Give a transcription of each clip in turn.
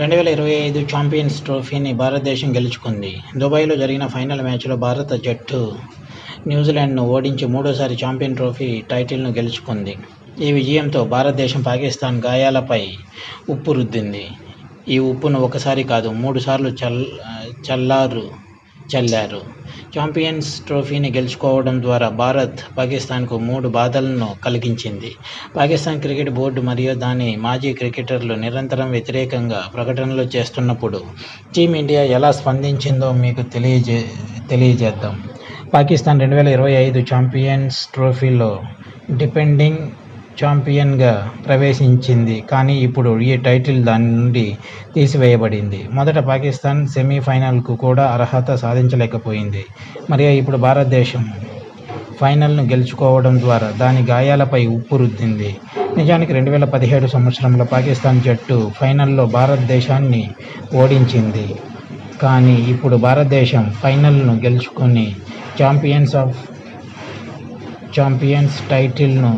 రెండు వేల ఇరవై ఐదు ఛాంపియన్స్ ట్రోఫీని భారతదేశం గెలుచుకుంది. దుబాయ్లో జరిగిన ఫైనల్ మ్యాచ్లో భారత జట్టు న్యూజిలాండ్ను ఓడించి మూడోసారి ఛాంపియన్ ట్రోఫీ టైటిల్ను గెలుచుకుంది. ఈ విజయంతో భారతదేశం పాకిస్తాన్ గాయాలపై ఉప్పు రుద్దింది. ఈ ఉప్పును ఒకసారి కాదు మూడుసార్లు చల్ చల్లారు చల్లారు. ఛాంపియన్స్ ట్రోఫీని గెలుచుకోవడం ద్వారా భారత్ పాకిస్తాన్కు మూడు బాధలను కలిగించింది. పాకిస్తాన్ క్రికెట్ బోర్డు మరియు దాని మాజీ క్రికెటర్లు నిరంతరం వ్యతిరేకంగా ప్రకటనలు చేస్తున్నప్పుడు టీమిండియా ఎలా స్పందించిందో మీకు తెలియజే తెలియజేద్దాం. పాకిస్తాన్ రెండు వేల ఇరవై ఐదు ఛాంపియన్స్ ట్రోఫీలో డిపెండింగ్ ఛాంపియన్గా ప్రవేశించింది. కానీ ఇప్పుడు ఈ టైటిల్ దాని నుండి తీసివేయబడింది. మొదట పాకిస్తాన్ సెమీఫైనల్కు కూడా అర్హత సాధించలేకపోయింది. మరియు ఇప్పుడు భారతదేశం ఫైనల్ను గెలుచుకోవడం ద్వారా దాని గాయాలపై ఉప్పు రుద్దింది. నిజానికి రెండు వేల పదిహేడు సంవత్సరంలో పాకిస్తాన్ జట్టు ఫైనల్లో భారతదేశాన్ని ఓడించింది. కానీ ఇప్పుడు భారతదేశం ఫైనల్ను గెలుచుకొని ఛాంపియన్స్ ఆఫ్ ఛాంపియన్స్ టైటిల్ను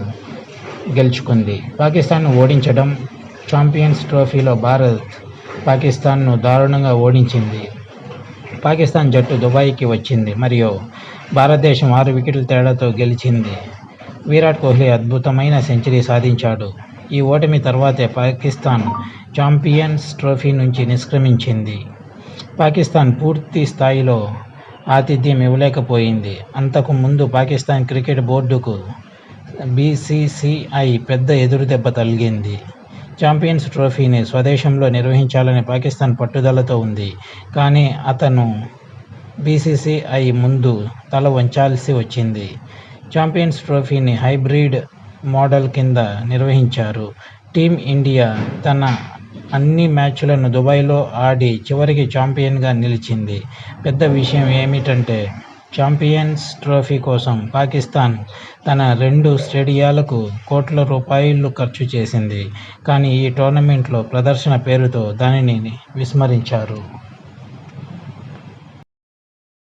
గెలుచుకుంది. పాకిస్తాన్ను ఓడించడం ఛాంపియన్స్ ట్రోఫీలో భారత్ పాకిస్తాన్ను దారుణంగా ఓడించింది. పాకిస్తాన్ జట్టు దుబాయ్కి వచ్చింది. మరియు భారతదేశం ఆరు వికెట్ల తేడాతో గెలిచింది. విరాట్ కోహ్లీ అద్భుతమైన సెంచరీ సాధించాడు. ఈ ఓటమి తర్వాతే పాకిస్తాన్ ఛాంపియన్స్ ట్రోఫీ నుంచి నిష్క్రమించింది. పాకిస్తాన్ పూర్తి స్థాయిలో ఆతిథ్యం ఇవ్వలేకపోయింది. అంతకు ముందు పాకిస్తాన్ క్రికెట్ బోర్డుకు బీసీసీఐ పెద్ద ఎదురుదెబ్బ తగిలింది. ఛాంపియన్స్ ట్రోఫీని స్వదేశంలో నిర్వహించాలని పాకిస్తాన్ పట్టుదలతో ఉంది. కానీ అతను బీసీసీఐ ముందు తల వంచాల్సి వచ్చింది. ఛాంపియన్స్ ట్రోఫీని హైబ్రిడ్ మోడల్ కింద నిర్వహించారు. టీమ్ ఇండియా తన అన్ని మ్యాచ్లను దుబాయ్లో ఆడి చివరికి ఛాంపియన్గా నిలిచింది. పెద్ద విషయం ఏమిటంటే ఛాంపియన్స్ ట్రోఫీ కోసం పాకిస్తాన్ తన రెండు స్టేడియాలకు కోట్ల రూపాయలు ఖర్చు చేసింది. కానీ ఈ టోర్నమెంట్లో ప్రదర్శన పేరుతో దానిని విస్మరించారు.